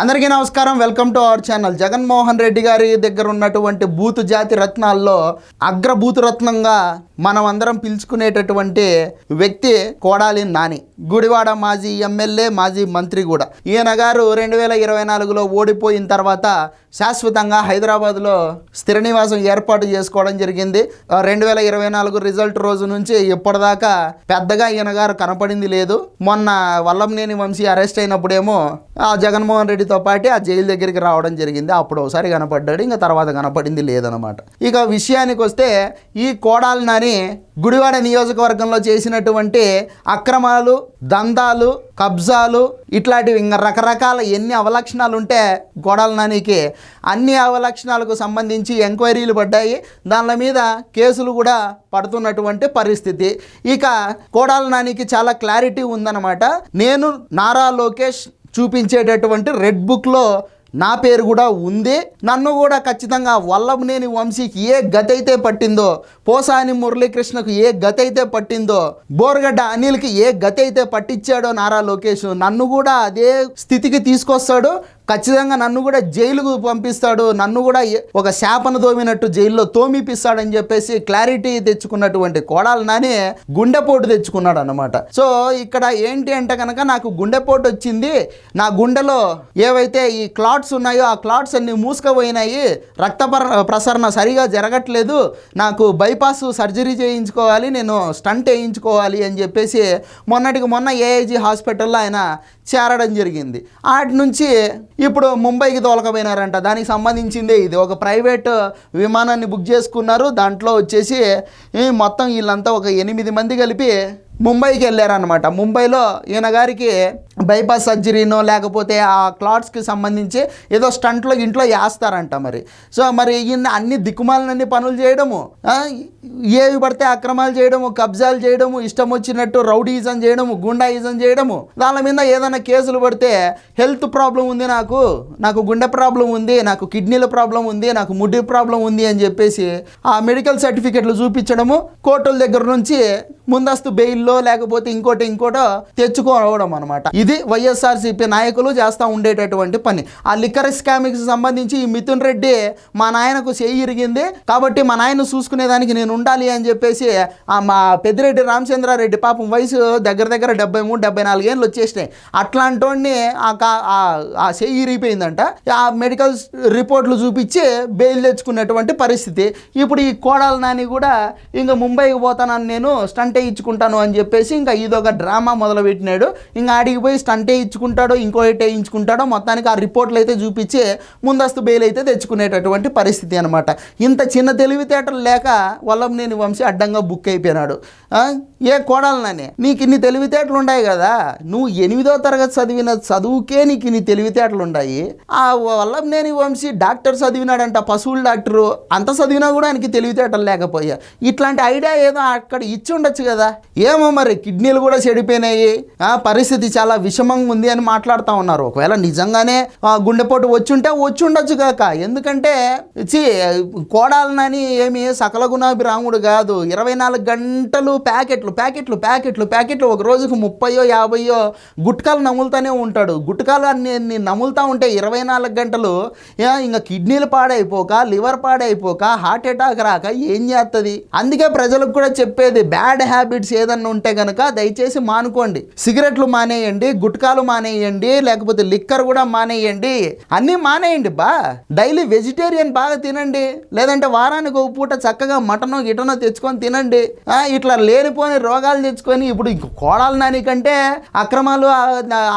అందరికీ నమస్కారం. Welcome to our channel. Jaganmohan Reddy గారి దగ్గర ఉన్నటువంటి బూతు జాతి రత్నాల్లో అగ్ర రత్నంగా మనం అందరం పిలుచుకునేటటువంటి వ్యక్తి కోడాలి నాని. గుడివాడ మాజీ ఎమ్మెల్యే మాజీ మంత్రి కూడా. ఈయన గారు రెండు వేల ఇరవై నాలుగులో ఓడిపోయిన తర్వాత శాశ్వతంగా హైదరాబాద్లో స్థిర నివాసం ఏర్పాటు చేసుకోవడం జరిగింది. రెండు వేల ఇరవై నాలుగు రిజల్ట్ రోజు నుంచి ఇప్పటిదాకా పెద్దగా ఈయన గారు కనపడింది లేదు. మొన్న వల్లంనేని వంశీ అరెస్ట్ అయినప్పుడేమో ఆ జగన్మోహన్ రెడ్డితో పాటు ఆ జైలు దగ్గరికి రావడం జరిగింది. అప్పుడు ఒకసారి కనపడ్డాడు ఇంకా తర్వాత కనపడింది లేదనమాట ఇక విషయానికి వస్తే ఈ కోడాలి నాని గుడివాడ నియోజకవర్గంలో చేసినటువంటి అక్రమాలు దందాలు కబ్జాలు ఇట్లాంటివి ఇంకా రకరకాల ఎన్ని అవలక్షణాలు ఉంటే గొడవల నానికి అన్ని అవలక్షణాలకు సంబంధించి ఎంక్వైరీలు పడ్డాయి. దానిల మీద కేసులు కూడా పడుతున్నటువంటి పరిస్థితి. ఇక కోడాల నానికి చాలా క్లారిటీ ఉందన్నమాట. నేను నారా లోకేష్ చూపించేటటువంటి రెడ్ బుక్లో నా పేరు కూడా ఉంది. నన్ను కూడా ఖచ్చితంగా వల్లభనేని వంశీకి ఏ గతి అయితే పట్టిందో పోసాని మురళీకృష్ణకు ఏ గతి అయితే పట్టిందో బోర్గడ్డ అనిల్కి ఏ గతి అయితే పట్టించాడో నారా లోకేష్ నన్ను కూడా అదే స్థితికి తీసుకొస్తాడు. ఖచ్చితంగా నన్ను కూడా జైలుకు పంపిస్తాడు నన్ను కూడా ఒక శాపను తోమినట్టు జైల్లో తోమిపిస్తాడని చెప్పేసి క్లారిటీ తెచ్చుకున్నటువంటి కోడాలు నాని గుండెపోటు తెచ్చుకున్నాడు అనమాట సో ఇక్కడ ఏంటి అంటే కనుక నాకు గుండెపోటు వచ్చింది. నా గుండెలో ఏవైతే ఈ క్లాట్స్ ఉన్నాయో ఆ క్లాట్స్ అన్ని మూసుకుపోయినాయి. రక్త ప్రసరణ సరిగా జరగట్లేదు. నాకు బైపాస్ సర్జరీ చేయించుకోవాలి నేను స్టంట్ వేయించుకోవాలి అని చెప్పేసి మొన్నటికి మొన్న ఏఐజీ హాస్పిటల్లో ఆయన చేరడం జరిగింది. ఆటి నుంచి ఇప్పుడు ముంబైకి తోలకపోయినారంట. దానికి సంబంధించిందే ఇది. ఒక ప్రైవేట్ విమానాన్ని బుక్ చేసుకున్నారు. దాంట్లో వచ్చేసి మొత్తం వీళ్ళంతా ఒక ఎనిమిది మంది కలిపి ముంబైకి వెళ్ళారనమాట ముంబైలో ఈయన గారికి బైపాస్ సర్జరీనో లేకపోతే ఆ క్లాట్స్కి సంబంధించి ఏదో స్టంట్లో ఇంట్లో వేస్తారంట మరి. సో మరి ఈయన అన్ని దిక్కుమాలన్నీ పనులు చేయడము ఏవి పడితే అక్రమాలు చేయడము కబ్జాలు చేయడము ఇష్టం వచ్చినట్టు రౌడీజం చేయడము గుండాయిజం చేయడము దాని మీద ఏదైనా కేసులు పడితే హెల్త్ ప్రాబ్లం ఉంది నాకు నాకు గుండె ప్రాబ్లం ఉంది నాకు కిడ్నీల ప్రాబ్లం ఉంది నాకు ముడ్డి ప్రాబ్లం ఉంది అని చెప్పేసి ఆ మెడికల్ సర్టిఫికెట్లు చూపించడము కోర్టుల దగ్గర నుంచి ముందస్తు బెయిల్లో లేకపోతే ఇంకోటి ఇంకోటో తెచ్చుకోవడం అనమాట ఇది వైఎస్ఆర్సీపీ నాయకులు చేస్తూ ఉండేటటువంటి పని. ఆ లిక్కర్ స్కామ్కి సంబంధించి ఈ మిథున్ రెడ్డి మా నాయనకు చేయి ఇరిగింది. కాబట్టి మా నాయన చూసుకునేదానికి నేను ఉండాలి అని చెప్పేసి ఆ మా పెద్దిరెడ్డి రామచంద్రారెడ్డి పాపం వయసు దగ్గర దగ్గర డెబ్బై మూడు డెబ్బై నాలుగు ఏళ్ళు వచ్చేసినాయి. అట్లాంటి ఆ కా- ఆ- ఆ చెయ్యి ఇరిగిపోయిందంట. ఆ మెడికల్ రిపోర్ట్లు చూపించి బెయిల్ తెచ్చుకున్నటువంటి పరిస్థితి. ఇప్పుడు ఈ కోడాల నాని కూడా ఇంకా ముంబైకి పోతానని నేను స్టంట్ ఇచ్చుకుంటాను అని చెప్పేసి ఇంకా ఇదొక డ్రామా మొదలుపెట్టినాడు. ఇంకా ఆడికి పోయి స్టంట్ ఇంకో ఇంకోటి ఇచ్చుకుంటాడో మొత్తానికి ఆ రిపోర్ట్లు అయితే చూపించి ముందస్తు బెయిల్ అయితే తెచ్చుకునేటటువంటి పరిస్థితి అనమాట ఇంత చిన్న తెలివితేటలు లేక వల్లంనేని వంశీ అడ్డంగా బుక్ అయిపోయినాడు. ఆ? ఏ కోడాలనని? నీకు ఇన్ని తెలివితేటలు ఉన్నాయి కదా. నువ్వు ఎనిమిదో తరగతి చదివిన చదువుకే నీకు ఇన్ని తెలివితేటలు ఉన్నాయి ఆ వల్లంనేని వంశీ డాక్టర్ చదివినాడంట పశువుల డాక్టరు. అంత చదివినా కూడా ఆయనకి తెలివితేటలు లేకపోయా ఇట్లాంటి ఐడియా ఏదో అక్కడ ఇచ్చి ఉండొచ్చు కదా. ఏమో మరి కిడ్నీలు కూడా చెడిపోయినాయి. ఆ పరిస్థితి చాలా విషమంగా ఉంది అని మాట్లాడుతూ ఉన్నారు. ఒకవేళ నిజంగానే గుండెపోటు వచ్చుంటే వచ్చి ఉండొచ్చు కాక. ఎందుకంటే చి కోడాలనని ఏమి సకల గుణాభిరాముడు కాదు. ఇరవై నాలుగు గంటలు ప్యాకెట్లు ప్యాకెట్లు ప్యాకెట్లు ప్యాకెట్లు. ఒక రోజుకు ముప్పయో యాభైయో గుట్కాలు నములుతూనే ఉంటాడు. గుట్కాలు అన్ని నములుతా నములుతూ ఉంటే ఇరవై నాలుగు గంటలు ఇంకా కిడ్నీలు పాడైపోక లివర్ పాడైపోక హార్ట్ అటాక్ రాక ఏం చేస్తుంది అందుకే ప్రజలకు కూడా చెప్పేది బ్యాడ్ హ్యాబిట్స్ ఏదన్నా ఉంటే కనుక దయచేసి మానుకోండి. సిగరెట్లు మానేయండి గుట్కాలు మానేయండి లేకపోతే లిక్కర్ కూడా మానేయండి. అన్నీ మానేయండి బా. డైలీ వెజిటేరియన్ బాగా తినండి. లేదంటే వారానికి ఒక పూట చక్కగా మటనో గిటనో తెచ్చుకొని తినండి. ఇట్లా లేనిపోని రోగాలు తెచ్చుకొని ఇప్పుడు ఇంక కోడాలి నాని కంటే అక్రమాలు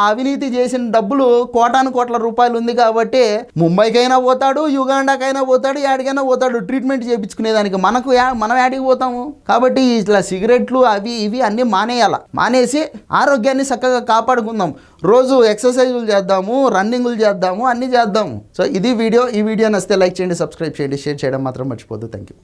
అవినీతి చేసిన డబ్బులు కోటాను కోట్ల రూపాయలు ఉంది కాబట్టి ముంబైకైనా పోతాడు యుగాండాకైనా పోతాడు యాడికైనా పోతాడు. ట్రీట్మెంట్ చేయించుకునేదానికి మనకు మనం యాడికి పోతాము? కాబట్టి ఇట్లా సిగరెట్ సిగరెట్లు అవి ఇవి అన్నీ మానేయాల. మానేసి ఆరోగ్యాన్ని చక్కగా కాపాడుకుందాం. రోజు ఎక్సర్సైజులు చేద్దాము రన్నింగ్లు చేద్దాము అన్నీ చేద్దాము. సో ఇది వీడియో. ఈ వీడియో నచ్చితే లైక్ చేయండి సబ్స్క్రైబ్ చేయండి షేర్ చేయడం మాత్రం మర్చిపోద్దు థ్యాంక్ యూ